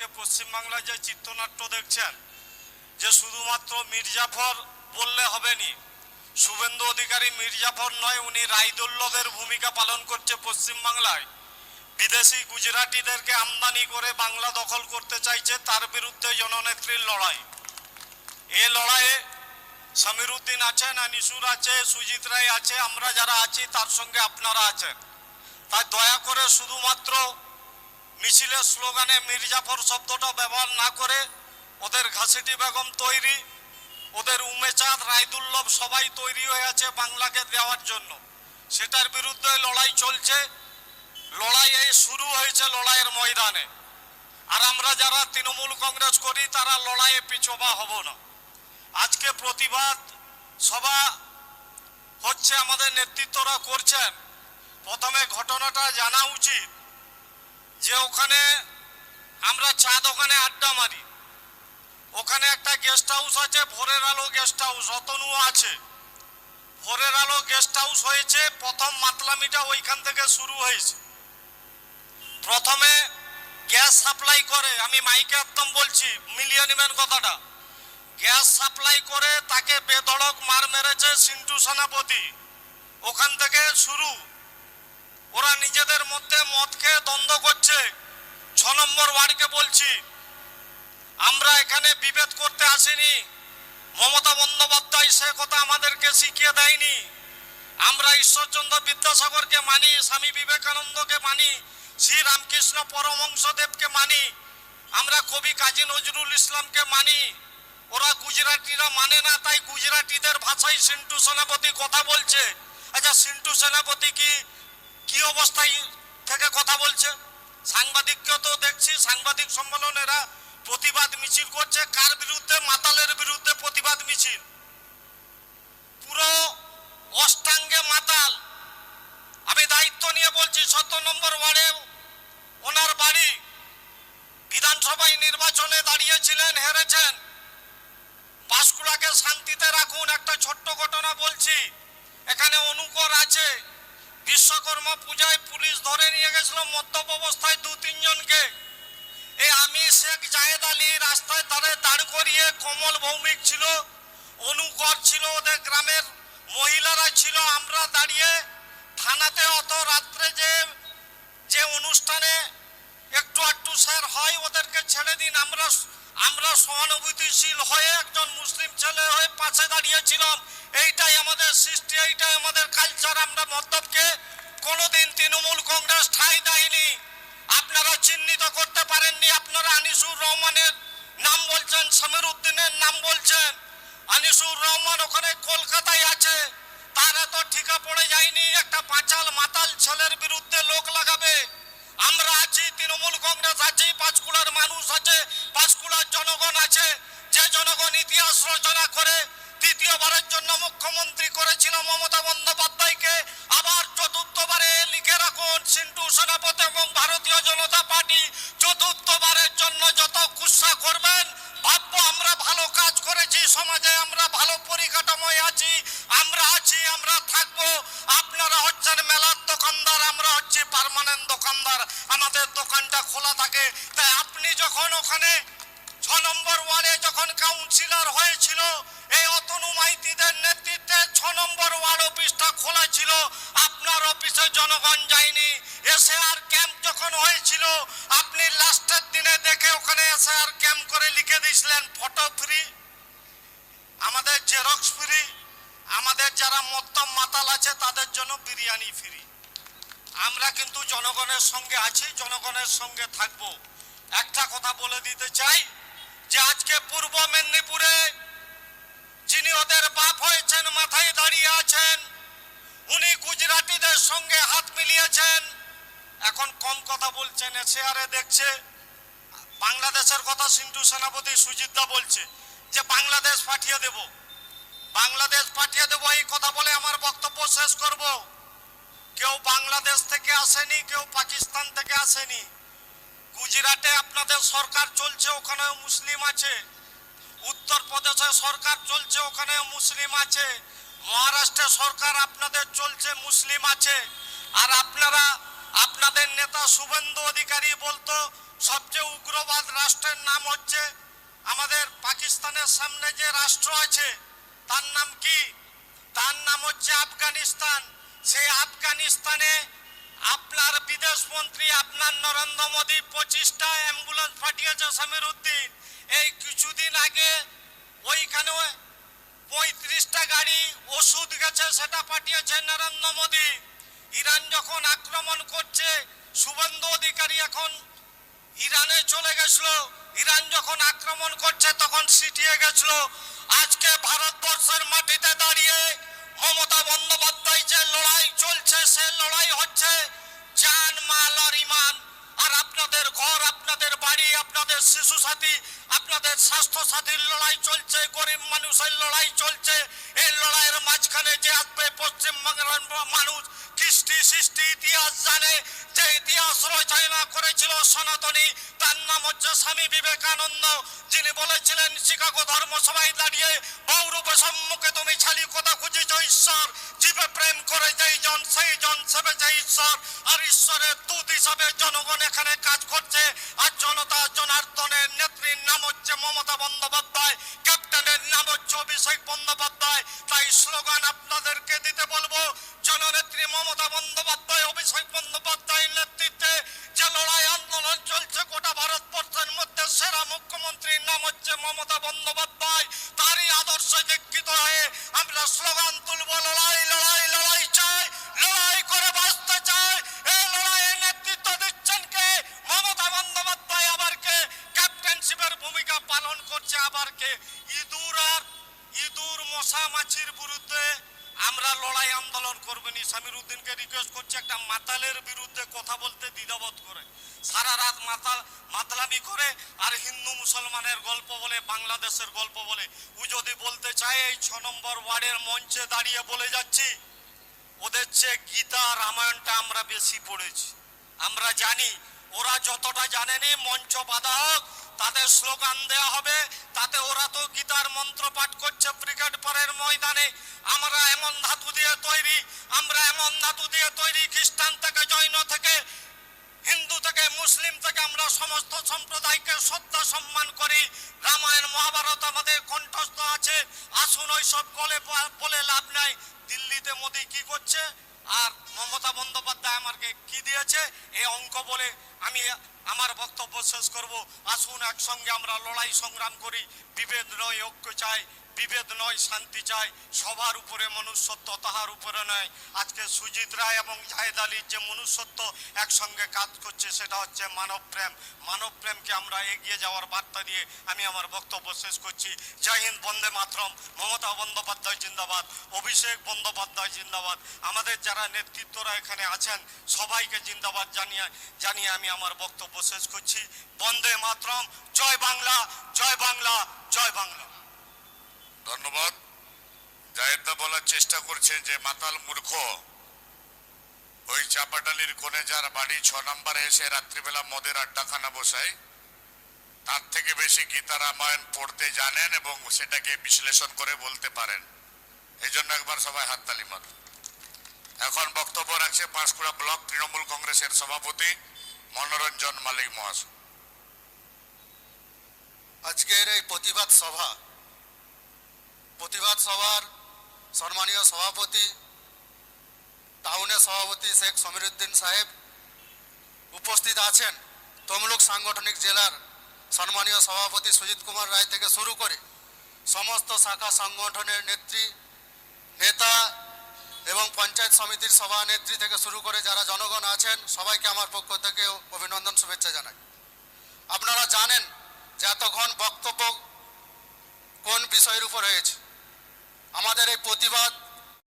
আজকে পশ্চিমবাংলায় যে চিত্রনাট্য দেখছেন, যে শুধুমাত্র মির্জাফর বললে হবে নি। শুভেন্দু অধিকারী মির্জাফর নয়, উনি রায়দুল্লভের ভূমিকা পালন করছে পশ্চিমবাংলায়। বিদেশি গুজরাটিদেরকে আমদানি করে বাংলা দখল করতে চাইছে, তার বিরুদ্ধে জননেত্রীর লড়াই। এ লড়াইয়ে সমীর উদ্দিন আছেন, আনিসুর আছে, সুজিত রায় আছে, আমরা যারা আছি তার সঙ্গে আপনারা আছেন। তাই দয়া করে শুধুমাত্র মিছিলের স্লোগানে মির্জাফর শব্দটা ব্যবহার না করে ওদের ঘাসিটি বেগম তৈরি, ওদের উমেচাঁদ রায়দুল্লভ সবাই তৈরি হয়ে আছে বাংলাকে দেওয়ার জন্য। সেটার বিরুদ্ধে লড়াই চলছে, লড়াই এই শুরু হয়েছে লড়াইয়ের ময়দানে। আর আমরা যারা তৃণমূল কংগ্রেস করি, তারা লড়াইয়ে পিছবা হব না। আজকে প্রতিবাদ সভা হচ্ছে, আমাদের নেতৃত্বরা করছেন। প্রথমে ঘটনাটা জানা উচিত। যে ওখানে আমরা চা দোকানে আড্ডা মারি। ওখানে একটা গেস্ট হাউস আছে, ভোরের আলো গেস্ট হাউস অতনুও আছে। ভোরের আলো গেস্ট হাউস হয়েছে, প্রথম মাতলামিটা ওইখান থেকে শুরু হয়েছে। প্রথমে গ্যাস সাপ্লাই করে, আমি মাইকে একদম বলছি মিলিয়ে নেবেন কথাটা। গ্যাস সাপ্লাই করে তাকে বেধড়ক মার মেরেছে সিন্টু সেনাপতি। ওখান থেকে শুরু। ওরা নিজেদের মধ্যে মদ খেয়ে দ্বন্দ্ব করছে। ছ নম্বর ওয়ার্ডকে বলছি, আমরা এখানে বিভেদ করতে আসিনি। মমতা বন্দ্যোপাধ্যায় সে কথা আমাদেরকে শিখিয়ে দেয়নি। আমরা ঈশ্বরচন্দ্র বিদ্যাসাগরকে মানি, স্বামী বিবেকানন্দকে মানি, শ্রী রামকৃষ্ণ পরমহংসদেবকে মানি, আমরা কবি কাজী নজরুল ইসলামকে মানি। ওরা গুজরাটিরা মানে না, তাই গুজরাটিদের ভাষায় সিন্টু সেনাপতি কথা বলছে। আচ্ছা সিন্টু সেনাপতি কি? কি অবস্থায় থেকে কথা বলছে? সাংবাদিককে তো দেখছি, সাংবাদিক সম্মেলনেরা প্রতিবাদ মিছিল করছে। কার বিরুদ্ধে? মাতালের বিরুদ্ধে প্রতিবাদ মিছিল। পুরো অষ্টাঙ্গে মাতাল। আমি দায়িত্ব নিয়ে বলছি সত্য নম্বর ওয়ার্ডে ওনার বাড়ি। বিধানসভায় নির্বাচনে দাঁড়িয়েছিলেন, হেরেছেন। পাঁশকুড়াকে শান্তিতে রাখুন, একটা ছোট্ট ঘটনা বলছি। এখানে অনুকর আছে। বিশ্বকর্মা পূজায় পুলিশ ধরে নিয়ে গেছিল মদ্যপ অবস্থায় দু তিনজনকে। এই আমি শেখ জাহেদ আলী রাস্তায় ধারে দাঁড় করিয়ে কমল ভৌমিক ছিল, অনুকর ছিল ওদের গ্রামের মহিলারা ছিল। আমরা দাঁড়িয়ে থানাতে অত রাত্রে যে যে অনুষ্ঠানে একটু একটু স্যার হয় ওদেরকে ছেড়ে দিন। আমরা আমরা সহানুভূতিশীল হয়ে একজন মুসলিম ছেলে হয়ে পাশে দাঁড়িয়েছিলাম। এইটাই আমাদের সৃষ্টি, এইটাই আমাদের কালচার আমরা মদ্যপকে কোনোদিন তৃণমূল কংগ্রেস ঠাঁই দেয়নি। আপনারা চিহ্নিত করতে পারেননি, আপনারা আনিসুর রহমানের নাম বলছেন সমীর উদ্দিনের নাম বলছেন। আনিসুর রহমান ওখানে কলকাতায় আছে। তার এত ঠিকা পড়ে যায়নি, একটা পাঁচাল মাতাল ছেলের বিরুদ্ধে লোক লাগাবে। আমরা আছি, তৃণমূল কংগ্রেস আছে পাঁচকুড়ার মানুষ আছে পাঁচকুড়ার জনগণ আছে। যে জনগণ ইতিহাস রচনা করে, তৃতীয়বারের জন্য মুখ্যমন্ত্রী হয়েছিল, এই অতনু মাইতিদের নেতৃত্বে ছ নম্বর ওয়ার্ড অফিসটা খোলা ছিল। আপনার অফিসে জনগণ যায়নি। এসে আর ক্যাম্প যখন হয়েছিল, আপনি লাস্টের দিনে দেখে ওখানে এসে আর ক্যাম্প করে লিখে দিয়েছিলেন, ফটো ফ্রি, আমাদের জেরক্স ফ্রি, আমাদের যারা মত্তম মাতাল আছে তাদের জন্য বিরিয়ানি ফ্রি। আমরা কিন্তু জনগণের সঙ্গে আছি, জনগণের সঙ্গে থাকব। একটা কথা বলে দিতে চাই যে আজকে পূর্ব মেদিনীপুরে যিনি ওদের বাপ হয়েছেন, মাথায় দাঁড়িয়ে আছেন, উনি গুজরাটিদের সঙ্গে হাত মিলিয়েছেন। এখন কম কথা বলছেন শেয়ারে দেখছে। বাংলাদেশের কথা সিন্ধু সেনাপতি সুজিতদা বলছে যে, বাংলাদেশ পাঠিয়ে দেব। বাংলাদেশ পাঠিয়ে দেব এই কথা বলে আমার বক্তব্য শেষ করব। কেউ বাংলাদেশ থেকে আসেনি, কেউ পাকিস্তান থেকে আসেনি। গুজরাটে আপনাদের সরকার চলছে, ওখানেও মুসলিম আছে। উত্তরপ্রদেশে সরকার চলছে, ওখানেও মুসলিম আছে। মহারাষ্ট্রে সরকার আপনাদের চলছে, মুসলিম আছে। আর আপনারা, আপনাদের নেতা শুভেন্দু অধিকারী বলতো, সবচেয়ে উগ্রবাদ রাষ্ট্রের নাম হচ্ছে, আমাদের পাকিস্তানের সামনে যে রাষ্ট্র আছে, তার নাম কি? তার নাম হচ্ছে আফগানিস্তান। সেই আফগানিস্তানে আপনার বিদেশ মন্ত্রী, আপনার নরেন্দ্র মোদী, পঁচিশটা অ্যাম্বুলেন্স পাঠিয়েছে সমীর উদ্দিন এই কিছুদিন আগে ওইখানে পঁয়ত্রিশটা গাড়ি ওষুধ গেছে, সেটা পাঠিয়েছে নরেন্দ্র মোদী। ইরান যখন আক্রমণ করছে, শুভেন্দু অধিকারী এখন ইরানে চলে গেছিল। ইরান যখন আক্রমণ করছে, তখন সিটিয়ে গেছিল। আজকে ভারতবর্ষের মাটিতে দাঁড়িয়ে মমতা বন্দ্যোপাধ্যায় যে লড়াই চলছে, সে লড়াই হচ্ছে জান, মাল আর ইমান। আর আপনাদের ঘর, আপনাদের বাড়ি, আপনাদের শিশু সাথী আপনাদের স্বাস্থ্য সাথীর লড়াই চলছে, গরিব মানুষের লড়াই চলছে। এই লড়াইয়ের মাঝখানে যে আসবে পশ্চিমবঙ্গের মানুষ, কৃষ্টি সৃষ্টি, ইতিহাস জানে। যে ইতিহাস রচনা করেছিল সনাতনী, তার নাম হচ্ছে স্বামী বিবেকানন্দ। যিনি বলেছিলেন, শিকাগো ধর্মসভায় দাঁড়িয়ে বৌরূপে সম্মুখে তুমি ছালি কথা খুঁজেছ, ঈশ্বর? জীবে প্রেম করে যেই জন, সেই জন সেবে যে ঈশ্বর। আর ঈশ্বরের দূত হিসাবে জনগণ এখানে কাজ করছে। আর জনতা রিকোয়েস্ট করছি একটা মাতালের বিরুদ্ধে কথা বলতে দ্বিধাবোধ করে। সারা রাত মাতাল, মাতলামি করে আর হিন্দু মুসলমানের গল্প বলে, বাংলাদেশের গল্প বলে। ও যদি বলতে চায়, এই ছ নম্বর ওয়ার্ডের মঞ্চে দাঁড়িয়ে বলে যাচ্ছি, ওদের চেয়ে গীতা রামায়ণটা আমরা বেশি পড়েছি। আমরা জানি, ওরা যতটা জানেনি, মঞ্চ বাধা হোক, তাদের স্লোগান দেয়া হবে, তাতে ওরা তো গীতার মন্ত্র পাঠ করছে, ক্রিকেট পরের ময়দানে। আমরা এমন ধাতু দিয়ে তৈরি, আমরা এমন ধাতু দিয়ে তৈরি, খ্রিস্টান থেকে জৈন থেকে, হিন্দু থেকে মুসলিম থেকে আমরা সমস্ত সম্প্রদায়কে শ্রদ্ধা সম্মান করি। রামায়ণ, মহাভারত আমাদের কণ্ঠস্থ আছে। আসুন ওই সব বলে বলে লাভ নাই। দিল্লিতে মোদি কি করছে? আর মমতা বন্দ্যোপাধ্যায় আমাকে কি দিয়েছে? এই অঙ্ক বলে আমি আমার বক্তব্য শেষ করব। আসুন একসঙ্গে আমরা লড়াই সংগ্রাম করি। বিভেদ নয়, ঐক্য চাই। বিভেদ নয়, শান্তি চাই। সবার উপরে মনুষ্যত্ব, তাহার উপরে নয়। আজকে সুজিত রায় এবং জাহেদ আলীর যে মনুষ্যত্ব একসঙ্গে কাজ করছে, সেটা হচ্ছে মানব প্রেম। মানব প্রেমকে আমরা এগিয়ে যাওয়ার বার্তা দিয়ে আমি আমার বক্তব্য শেষ করছি। জয় হিন্দ, বন্দে মাতরম। মমতা বন্দ্যোপাধ্যায় জিন্দাবাদ, অভিষেক বন্দ্যোপাধ্যায় জিন্দাবাদ। আমাদের যারা নেতৃত্বরা এখানে আছেন, সবাইকে জিন্দাবাদ জানিয়ে জানিয়ে আমি আমার বক্তব্য শেষ করছি। বন্দে মাতরম, জয় বাংলা জয় বাংলা জয় বাংলা। ধন্যবাদ। জাহেদা বলার চেষ্টা করছে যে, মাতাল মূর্খ, ওই চাপাটালির কোণে যার বাড়ি ছ নম্বরে এসে রাত্রিবেলা মদের আড্ডাখানা বসায়, তার থেকে বেশি গীতা রামায়ণ পড়তে জানেন এবং সেটাকে বিশ্লেষণ করে বলতে পারেন? এই জন্য একবার সবাই হাততালি মার। এখন বক্তব্য রাখছে পাঁশকুড়া ব্লক তৃণমূল কংগ্রেসের সভাপতি মনোরঞ্জন মালিক মহাশয়। আজকের এই প্রতিবাদ সভা প্রতিবাদ সভার সম্মানীয় সভাপতি টাউনের সভাপতি শেখ সমীরুদ্দিন সাহেব উপস্থিত আছেন তমলুক সাংগঠনিক জেলার সম্মানীয় সভাপতি সুজিত কুমার রায় থেকে শুরু করে সমস্ত শাখা সংগঠনের নেত্রী, নেতা এবং পঞ্চায়েত সমিতির সভানেত্রী থেকে শুরু করে যারা জনগণ আছেন, সবাইকে আমার পক্ষ থেকে অভিনন্দন, শুভেচ্ছা জানাই। আপনারা জানেন যে এতক্ষণ বক্তব্য কোন বিষয়ের উপর হয়েছে আমাদের এই প্রতিবাদ